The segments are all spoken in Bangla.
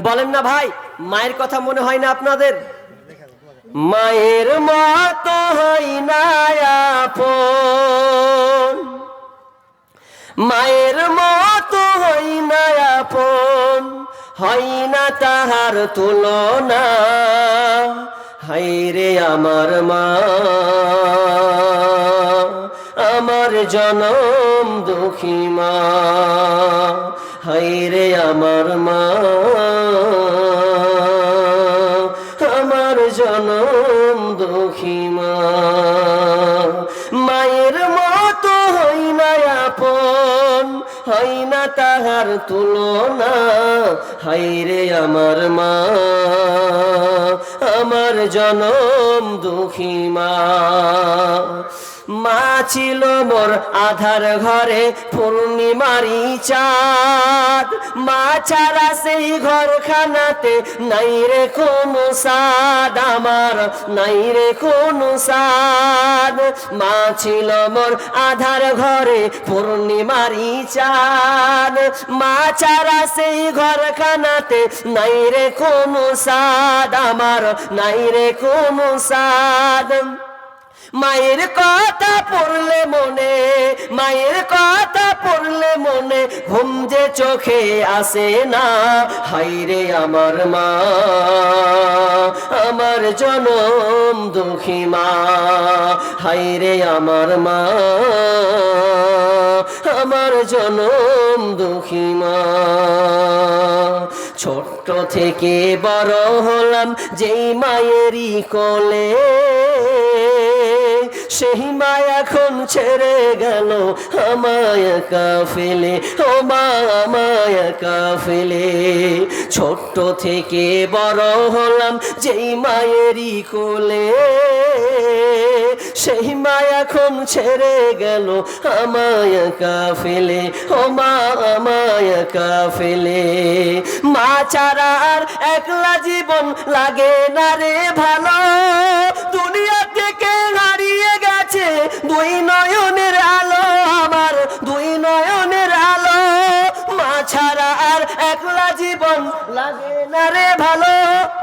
বলেন না ভাই, মায়ের কথা মনে হয় না আপনাদের? মায়ের মত হয় না মায়ের মত হই না আপন। না তাহার তুলনা। হাই রে আমার মা। আমার জনম দুঃখী মা। হাই রে আমার মা। আমার জনম দুঃখী মা মায়ের মতো হই না আপন, হই না তাহার তুলনা। হাই রে আমার মা, আমার জনম দুঃখী মা মা ছিল মোর আধার ঘরে, পূর্ণিমারি চাঁদ মা ছাড়া সেই ঘরখানাতে নাই রে কোনো সাদ আমার, নাই রে কোনো সাদ মা ছিল মোর আধার ঘরে পূর্ণিমারি চাঁদ। মা ছাড়া সেই ঘরখানাতে নাই রে কোনো সাদ আমার, নাই রে কোনো সাদ মায়ের কথা পড়লে মনে, মায়ের কথা পড়লে মনে, ঘুম যে চোখে আসে না হাইরে আমার মা, আমার জনম দুঃখী মা হাইরে আমার মা, আমার জনম দুঃখী মা। ছোট্ট থেকে বড় হলাম যেই মায়েরই কোলে। সেই মা এখন ছেড়ে গেল, আমায় একা ফেলে ও মা, আমায় একা ফেলে ছোট্ট থেকে বড় হলাম যেই মায়েরই কোলে। সেই মা এখন ছেড়ে গেল, আমায় একা ফেলে ও মা, আমায় একা ফেলে মা ছাড়া আর একলা জীবন লাগে না রে ভালো। দুনিয়া লাগে না রে ভালো।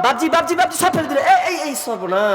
বাবজি বাবজি বাবজি সব ফেলে দিলে। এই এই সর্বনা